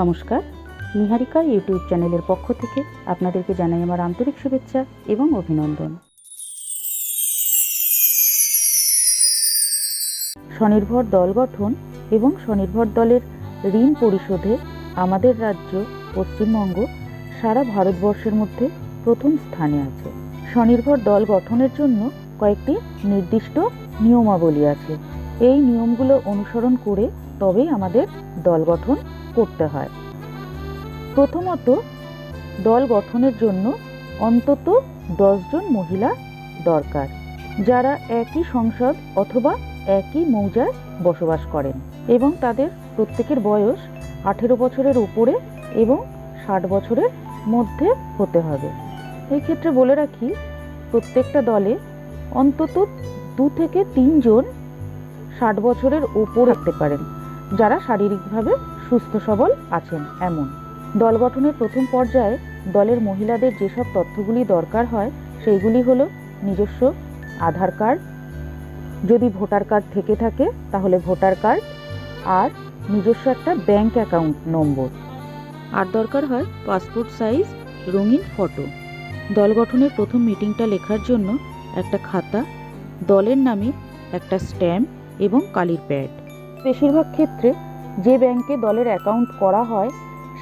নমস্কার। নিহারিকা ইউটিউব চ্যানেলের পক্ষ থেকে আপনাদেরকে জানাই আমার আন্তরিক শুভেচ্ছা এবং অভিনন্দন। স্বনির্ভর দল গঠন এবং স্বনির্ভর দলের ঋণ পরিশোধে আমাদের রাজ্য পশ্চিমবঙ্গ সারা ভারতবর্ষের মধ্যে প্রথম স্থানে আছে। স্বনির্ভর দল গঠনের জন্য কয়েকটি নির্দিষ্ট নিয়মাবলী আছে। এই নিয়মগুলো অনুসরণ করে তবেই আমাদের দল গঠন করতে হয়। প্রথমত, দল গঠনের জন্য অন্তত দশজন মহিলা দরকার, যারা একই সংসদ অথবা একই মৌজায় বসবাস করেন এবং তাদের প্রত্যেকের বয়স আঠেরো বছরের উপরে এবং ষাট বছরের মধ্যে হতে হবে। এই ক্ষেত্রে বলে রাখি, প্রত্যেকটা দলে অন্তত দু থেকে তিনজন ষাট বছরের ওপর রাখতে পারেন, যারা শারীরিকভাবে সুস্থ সবল আছেন এমন। দল গঠনের প্রথম পর্যায়ে দলের মহিলাদের যেসব তথ্যগুলি দরকার হয়, সেইগুলি হল নিজস্ব আধার কার্ড, যদি ভোটার কার্ড থেকে থাকে, তাহলে ভোটার কার্ড আর নিজস্ব একটা ব্যাংক অ্যাকাউন্ট নম্বর। আর দরকার হয় পাসপোর্ট সাইজ, রঙিন ফটো। দল গঠনের প্রথম মিটিংটা লেখার জন্য একটা খাতা, দলের নামে একটা স্ট্যাম্প এবং কালির প্যাড। বেশিরভাগ ক্ষেত্রে যে ব্যাংকে দলের অ্যাকাউন্ট করা হয়,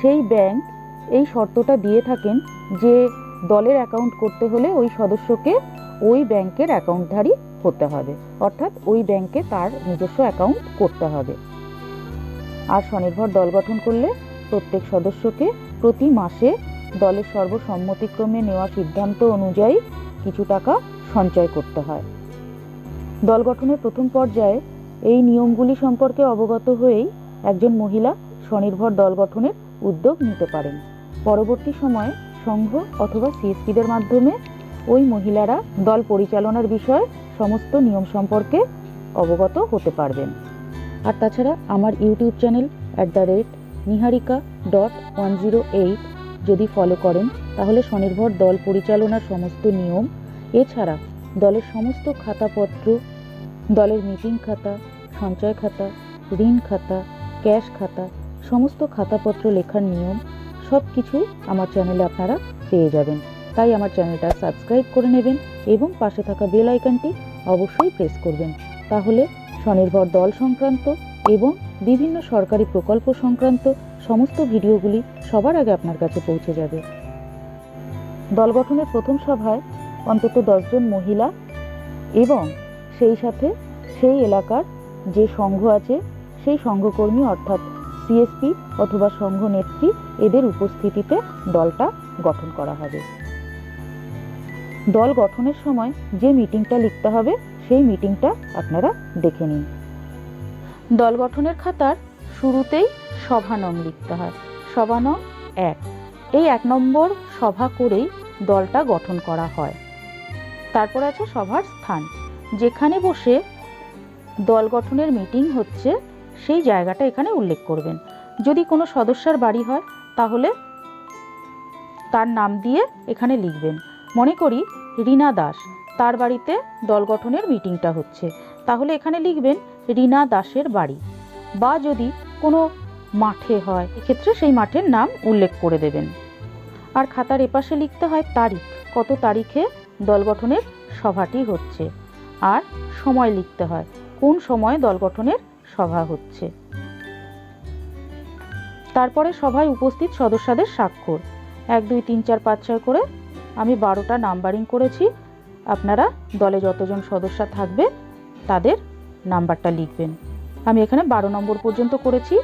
সেই ব্যাংক এই শর্তটা দিয়ে থাকেন যে দলের অ্যাকাউন্ট করতে হলে ওই সদস্যকে ওই ব্যাংকের অ্যাকাউন্টধারী হতে হবে। অর্থাৎ ওই ব্যাংকে তার নিজস্ব অ্যাকাউন্ট করতে হবে। আর স্বনির্ভর দল গঠন করলে প্রত্যেক সদস্যকে প্রতি মাসে দলের সর্বসম্মতিক্রমে নেওয়া সিদ্ধান্ত অনুযায়ী কিছু টাকা সঞ্চয় করতে হয়। দল গঠনের প্রথম পর্যায়ে এই নিয়মগুলি সম্পর্কে অবগত হয়েই একজন মহিলা স্বনির্ভর দল গঠনের উদ্যোগ নিতে পারেন। পরবর্তী সময়ে সংঘ অথবা সিএসপিদের মাধ্যমে ওই মহিলারা দল পরিচালনার বিষয়ে সমস্ত নিয়ম সম্পর্কে অবগত হতে পারবেন। আর তাছাড়া আমার YouTube channel at the rate Niharika dot one zero eight যদি ফলো করেন, তাহলে স্বনির্ভর দল পরিচালনার সমস্ত নিয়ম, এছাড়া দলের সমস্ত খাতাপত্র, দলের মিটিং খাতা, সঞ্চয় খাতা, ঋণ খাতা ক্যাশ খাতা, সমস্ত খাতাপত্র লেখার নিয়ম সব কিছুই আমার চ্যানেলে আপনারা পেয়ে যাবেন। তাই আমার চ্যানেলটা সাবস্ক্রাইব করে নেবেন এবং পাশে থাকা বেল আইকনটি অবশ্যই প্রেস করবেন। তাহলে স্বনির্ভর দল সংক্রান্ত এবং বিভিন্ন সরকারি প্রকল্প সংক্রান্ত সমস্ত ভিডিওগুলি সবার আগে আপনার কাছে পৌঁছে যাবে। দল গঠনের প্রথম সভায় অন্তত দশজন মহিলা এবং সেই সাথে সেই এলাকার যে সংঘ আছে সেই সংঘকর্মী অর্থাৎ সিএসপি অথবা সংঘ নেত্রী এদের উপস্থিতিতে দলটা গঠন করা হবে। দল গঠনের সময় যে মিটিংটা লিখতে হবে, সেই মিটিংটা আপনারা দেখে নিন। দল গঠনের খাতার শুরুতেই সভা নং লিখতে হয়। সভা নং এক। এই এক নম্বর সভা করেই দলটা গঠন করা হয়। তারপর আছে সভার স্থান। যেখানে বসে দল গঠনের মিটিং হচ্ছে সেই জায়গাটা এখানে উল্লেখ করবেন। যদি কোনো সদস্যার বাড়ি হয়, তাহলে তার নাম দিয়ে এখানে লিখবেন। মনে করি রীনা দাস, তার বাড়িতে দল গঠনের মিটিংটা হচ্ছে। তাহলে এখানে লিখবেন রীনা দাসের বাড়ি। বা যদি কোনো মাঠে হয়, এক্ষেত্রে সেই মাঠের নাম উল্লেখ করে দেবেন। আর খাতার এপাশে লিখতে হয় তারিখ, কত তারিখে দল গঠনের সভাটি হচ্ছে। আর সময় লিখতে হয়, কোন সময়ে দল গঠনের সভা হচ্ছে। তারপরে সভায় উপস্থিত সদস্যদের স্বাক্ষর। এক, দুই, তিন, চার, পাঁচ, ছয় করে আমি বারোটা নাম্বারিং করেছি। আপনারা দলে যতজন সদস্য থাকবে তাদের নাম্বারটা লিখবেন। আমি এখানে বারো নম্বর পর্যন্ত করেছি।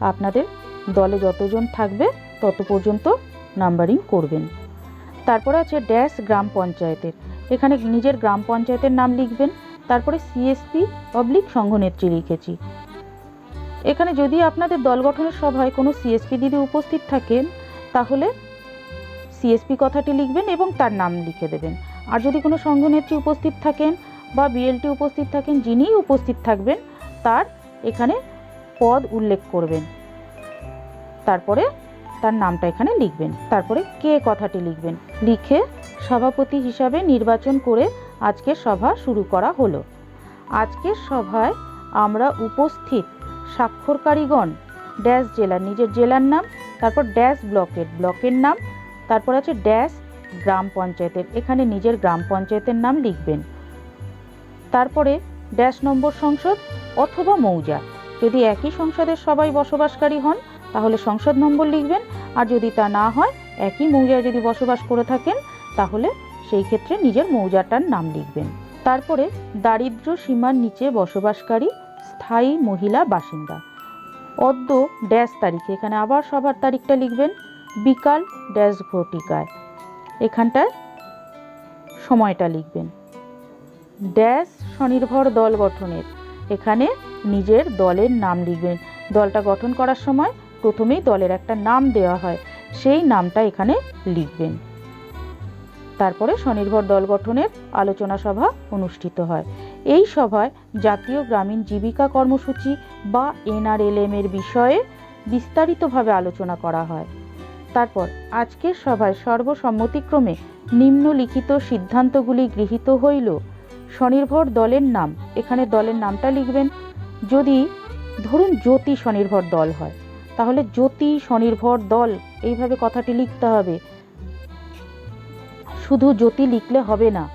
আপনাদের দলে যতজন থাকবে তত পর্যন্ত নাম্বারিং করবেন। তারপরে আছে ড্যাশ গ্রাম পঞ্চায়েতের। এখানে নিজের গ্রাম পঞ্চায়েতের নাম লিখবেন। তারপরে সিএসপি পাবলিক সংঘনেত্রী লিখেছি। এখানে যদি আপনাদের দল গঠনের সভায় কোনো সিএসপি দিদি উপস্থিত থাকেন, তাহলে সিএসপি কথাটি লিখবেন এবং তার নাম লিখে দেবেন। আর যদি কোনো সংঘনেত্রী উপস্থিত থাকেন বা বিএলটি উপস্থিত থাকেন যিনিই উপস্থিত থাকবেন, তার এখানে পদ উল্লেখ করবেন। তারপরে তার নামটা এখানে লিখবেন। তারপরে কে কথাটি লিখবেন? লিখে সভাপতি হিসাবে নির্বাচন করে আজকের সভা শুরু করা হলো। আজকের সভায় আমরা উপস্থিত স্বাক্ষরকারীগণ, ড্যাশ জেলার নিজের জেলার নাম, তারপর ড্যাশ ব্লকের ব্লকের নাম, তারপর আছে ড্যাশ গ্রাম পঞ্চায়েতের, এখানে নিজের গ্রাম পঞ্চায়েতের নাম লিখবেন। তারপরে ড্যাশ নম্বর সংসদ অথবা মৌজা। যদি একই সংসদের সবাই বসবাসকারী হন, তাহলে সংসদ নম্বর লিখবেন, আর যদি তা না হয়, একই মৌজায় যদি বসবাস করে থাকেন, তাহলে সেই ক্ষেত্রে নিজের মৌজাটার নাম লিখবেন। তারপরে দারিদ্র্য সীমার নিচে বসবাসকারী স্থায়ী মহিলা বাসিন্দা। অদ্য ড্যাশ তারিখে, এখানে আবার সবার তারিখটা লিখবেন, বিকাল ড্যাশ ঘটিকায়। এখানটায় সময়টা লিখবেন। ড্যাশ স্বনির্ভর দল গঠনের, এখানে নিজের দলের নাম লিখবেন। দলটা গঠন করার সময় প্রথমেই দলের একটা নাম দেওয়া হয়, সেই নামটা এখানে লিখবেন। তারপরে স্বনির্ভর দল গঠনের আলোচনা সভা অনুষ্ঠিত হয়। এই সভায় জাতীয় গ্রামীণ জীবিকা কর্মসূচি বা এনআরএলএম এর বিষয়ে বিস্তারিতভাবে আলোচনা করা হয়। তারপর আজকের সভায় সর্বসম্মতিক্রমে নিম্নলিখিত সিদ্ধান্তগুলি গৃহীত হইল। স্বনির্ভর দলের নাম, এখানে দলের নামটা লিখবেন। যদি ধরুন জ্যোতি স্বনির্ভর দল হয়, তাহলে জ্যোতি স্বনির্ভর দল, এইভাবে কথাটি লিখতে হবে। শুধু জ্যোতি লিখলে হবে না।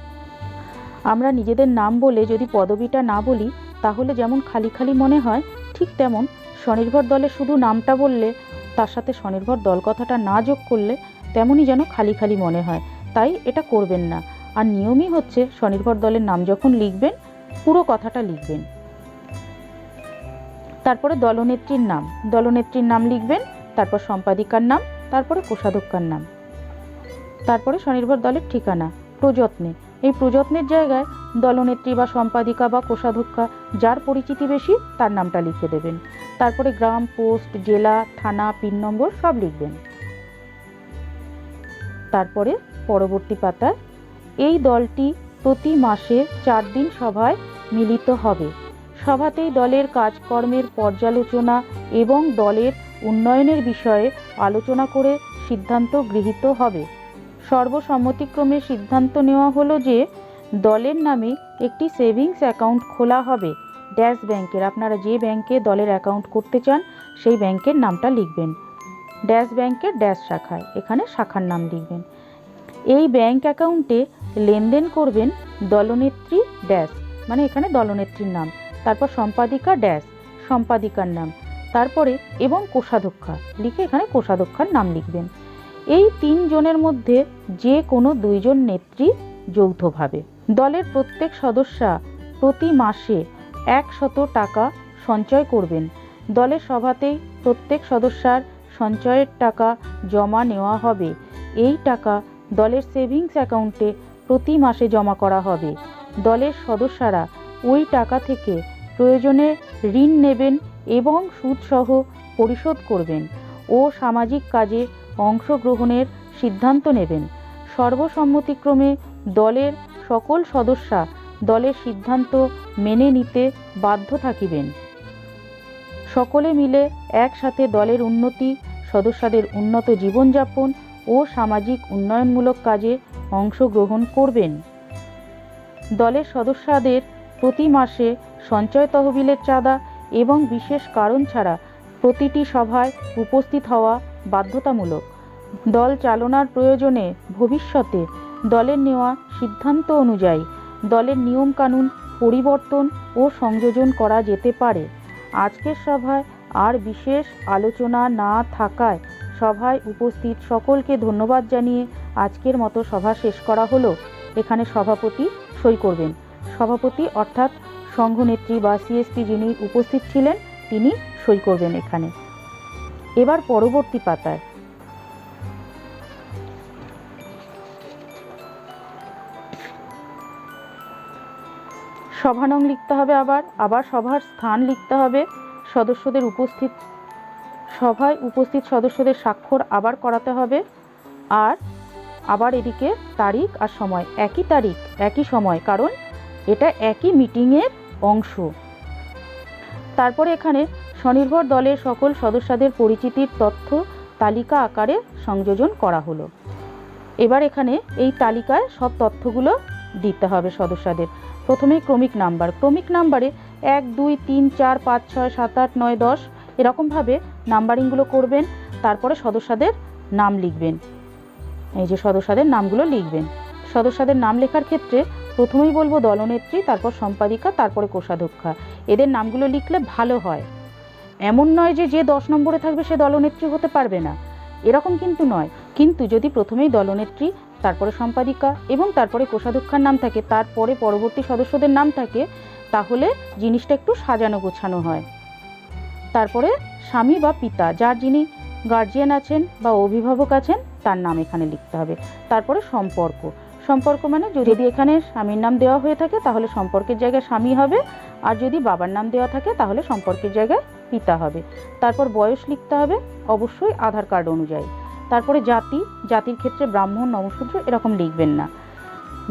আমরা নিজেদের নাম বলে যদি পদবিটা না বলি, তাহলে যেমন খালি খালি মনে হয়, ঠিক তেমন স্বনির্ভর দলে শুধু নামটা বললে, তার সাথে স্বনির্ভর দল কথাটা না যোগ করলে তেমনই যেন খালি খালি মনে হয়। তাই এটা করবেন না। আর নিয়মই হচ্ছে স্বনির্ভর দলের নাম যখন লিখবেন, পুরো কথাটা লিখবেন। তারপরে দলনেত্রীর নাম। দলনেত্রীর নাম লিখবেন, তারপর সম্পাদিকার নাম, তারপরে কোষাধ্যক্ষার নাম। তারপরে স্বনির্ভর দলের ঠিকানা, প্রযত্নে। এই প্রযত্নের জায়গায় দলনেত্রী বা সম্পাদিকা বা কোষাধ্যক্ষা যার পরিচিতি বেশি, তার নামটা লিখে দেবেন। তারপরে গ্রাম, পোস্ট, জেলা, থানা, পিন নম্বর সব লিখবেন। তারপরে পরবর্তী পাতায়, এই দলটি প্রতি মাসে চার দিন সভায় মিলিত হবে। সভাতেই দলের কাজকর্মের পর্যালোচনা এবং দলের উন্নয়নের বিষয়ে আলোচনা করে সিদ্ধান্ত গৃহীত হবে। সর্বসম্মতিক্রমে সিদ্ধান্ত নেওয়া হলো যে দলের নামে একটি সেভিংস অ্যাকাউন্ট খোলা হবে। ড্যাশ ব্যাংকের, আপনারা যে ব্যাংকে দলের অ্যাকাউন্ট করতে চান, সেই ব্যাংকের নামটা লিখবেন। ড্যাশ ব্যাংকের ড্যাশ শাখায়, এখানে শাখার নাম লিখবেন। এই ব্যাংক অ্যাকাউন্টে লেনদেন করবেন দলনেত্রী ড্যাশ মানে এখানে দলনেত্রীর নাম, তারপর সম্পাদিকা ড্যাশ, সম্পাদিকার নাম, তারপরে এবং কোষাধ্যক্ষা, লিখে এখানে কোষাধ্যক্ষার নাম লিখবেন। এই তিনজনের মধ্যে যে কোনো দুইজন নেত্রী যৌথভাবে। দলের প্রত্যেক সদস্যা প্রতি মাসে একশত টাকা সঞ্চয় করবেন। দলের সভাতেই প্রত্যেক সদস্যার সঞ্চয়ের টাকা জমা নেওয়া হবে। এই টাকা দলের সেভিংস অ্যাকাউন্টে প্রতি মাসে জমা করা হবে। দলের সদস্যরা ওই টাকা থেকে প্রয়োজনে ঋণ নেবেন এবং সুদসহ পরিশোধ করবেন ও সামাজিক কাজে অংশগ্রহণের সিদ্ধান্ত নেবেন। সর্বসম্মতিক্রমে দলের সকল সদস্যা দলের সিদ্ধান্ত মেনে নিতে বাধ্য থাকিবেন। সকলে মিলে একসাথে দলের উন্নতি, সদস্যদের উন্নত জীবনযাপন ও সামাজিক উন্নয়নমূলক কাজে অংশগ্রহণ করবেন। দলের সদস্যদের প্রতি মাসে সঞ্চয় তহবিলের চাঁদা এবং বিশেষ কারণ ছাড়া প্রতিটি সভায় উপস্থিত হওয়া বাধ্যতামূলক। দল চালনার প্রয়োজনে ভবিষ্যতে দলের নেওয়া সিদ্ধান্ত অনুযায়ী দলের নিয়মকানুন পরিবর্তন ও সংযোজন করা যেতে পারে। আজকের সভায় আর বিশেষ আলোচনা না থাকায় সভায় উপস্থিত সকলকে ধন্যবাদ জানিয়ে আজকের মতো সভা শেষ করা হলো। এখানে সভাপতি সই করবেন। সভাপতি অর্থাৎ সংঘনেত্রী বা সিএসপি যিনি উপস্থিত ছিলেন, তিনি সই করবেন এখানে। এবার পরবর্তী পাতায়। সভানং লিখতে হবে আবার আবার সভার স্থান লিখতে হবে। সদস্যদের উপস্থিত, সভায় উপস্থিত সদস্যদের স্বাক্ষর আবার করাতে হবে। আর আবার এদিকে তারিখ আর সময়। একই তারিখ, একই সময়, কারণ এটা একই মিটিংয়ের অংশ। তারপরে এখানে স্বনির্ভর দলের সকল সদস্যদের পরিচিতির তথ্য তালিকা আকারে সংযোজন করা হলো। এবার এখানে এই তালিকায় সব তথ্যগুলো দিতে হবে সদস্যদের। প্রথমে ক্রমিক নাম্বার। ক্রমিক নাম্বারে এক, দুই, তিন, চার, পাঁচ, ছয়, সাত, আট, নয়, দশ এরকমভাবে নাম্বারিংগুলো করবেন, তারপরে সদস্যদের নাম লিখবেন। এই যে সদস্যদের নামগুলো লিখবেন। সদস্যদের নাম লেখার ক্ষেত্রে প্রথমেই বলব দলনেত্রী, তারপর সম্পাদিকা, তারপরে কোষাধ্যক্ষা। এদের নামগুলো লিখলে ভালো হয়। এমন নয় যে যে দশ নম্বরে থাকবে সে দলনেত্রী হতে পারবে না। এরকম কিন্তু নয়। কিন্তু যদি প্রথমেই দলনেত্রী, তারপরে সম্পাদিকা এবং তারপরে কোষাধ্যক্ষার নাম থাকে, তারপরে পরবর্তী সদস্যদের নাম থাকে, তাহলে জিনিসটা একটু সাজানো গোছানো হয়। তারপরে স্বামী বা পিতা, যার যিনি গার্জিয়ান আছেন বা অভিভাবক আছেন, তার নাম এখানে লিখতে হবে। তারপরে সম্পর্ক। সম্পর্ক মানে যদি এখানে স্বামীর নাম দেওয়া হয়ে থাকে, তাহলে সম্পর্কের জায়গায় স্বামী হবে। আর যদি বাবার নাম দেওয়া থাকে, তাহলে সম্পর্কের জায়গায় পিতা হবে। তারপর বয়স লিখতে হবে অবশ্যই আধার কার্ড অনুযায়ী। তারপরে জাতি, জাতির ক্ষেত্রে ব্রাহ্মণ নমশূদ্র এরকম লিখবেন না।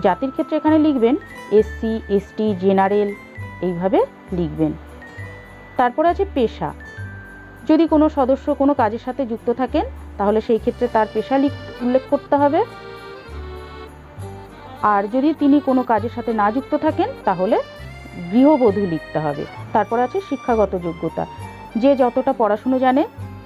জাতির ক্ষেত্রে এখানে লিখবেন এসসি এসটি জেনারেল এইভাবে লিখবেন। তারপরে আছে পেশা। যদি কোনো সদস্য কোনো কাজের সাথে যুক্ত থাকেন, তাহলে সেই ক্ষেত্রে তার পেশা লিখ, উল্লেখ করতে হবে। আর যদি তিনি কোনো কাজের সাথে না যুক্ত থাকেন, তাহলে গৃহবধূ লিখতে হবে। তারপর আছে শিক্ষাগত যোগ্যতা। যে যতটা পড়াশুনো জানে,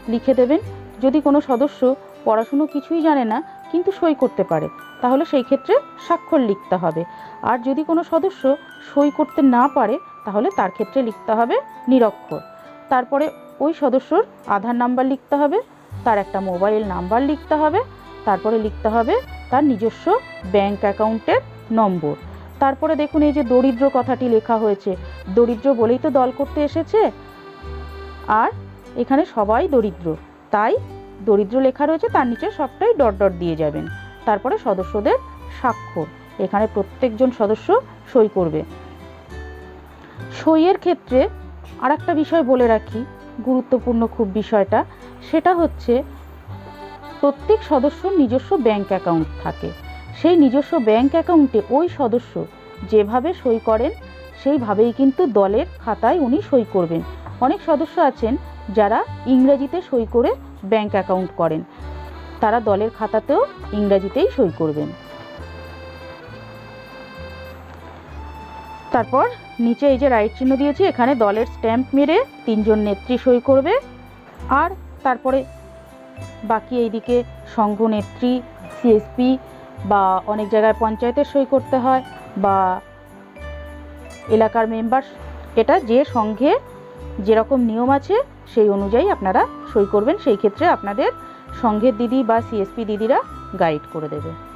লিখে দেবেন। যদি কোনো সদস্য পড়াশুনো কিছুই জানে না, কিন্তু সই করতে পারে, তাহলে সেই ক্ষেত্রে স্বাক্ষর লিখতে হবে। আর যদি কোনো সদস্য সই করতে না পারে, তাহলে তার ক্ষেত্রে লিখতে হবে নিরক্ষর। তারপরে ওই সদস্যর আধার নাম্বার লিখতে হবে, তার একটা মোবাইল নাম্বার লিখতে হবে, তারপরে লিখতে হবে তার নিজস্ব ব্যাংক অ্যাকাউন্টের নম্বর। তারপরে দেখুন এই যে দরিদ্র কথাটি লেখা হয়েছে। দরিদ্র বলেই তো দল করতে এসেছে। আর এখানে সবাই দরিদ্র। তাই দরিদ্র লেখা রয়েছে, তার নিচে সবটাই ডট ডট দিয়ে যাবেন। তারপরে সদস্যদের স্বাক্ষর। এখানে প্রত্যেকজন সদস্য সই করবে। সইয়ের ক্ষেত্রে আর একটা বিষয় বলে রাখি, গুরুত্বপূর্ণ খুব বিষয়টা। সেটা হচ্ছে, প্রত্যেক সদস্যর নিজস্ব ব্যাংক অ্যাকাউন্ট থাকে। সেই নিজস্ব ব্যাংক অ্যাকাউন্টে ওই সদস্য যেভাবে সই করেন, সেইভাবেই কিন্তু দলের খাতায় উনি সই করবেন। অনেক সদস্য আছেন যারা ইংরেজিতে সই করে ব্যাংক অ্যাকাউন্ট করেন। তারা দলের খাতাতেও ইংরেজিতেই সই করবেন। তারপর নিচে এই যে রাইট চিহ্ন দিয়েছি, এখানে দলের স্ট্যাম্প মেরে তিনজন নেত্রী সই করবে। আর তারপরে বাকি এইদিকে সংঘ নেত্রী সিএসপি বা অনেক জায়গায় পঞ্চায়েতের সই করতে হয় বা এলাকার মেম্বার এটা যে সংঘে যেরকম নিয়ম আছে সেই অনুযায়ী আপনারা সই করবেন। সেই ক্ষেত্রে আপনাদের সংঘের দিদি বা সিএসপি দিদিরা গাইড করে দেবে।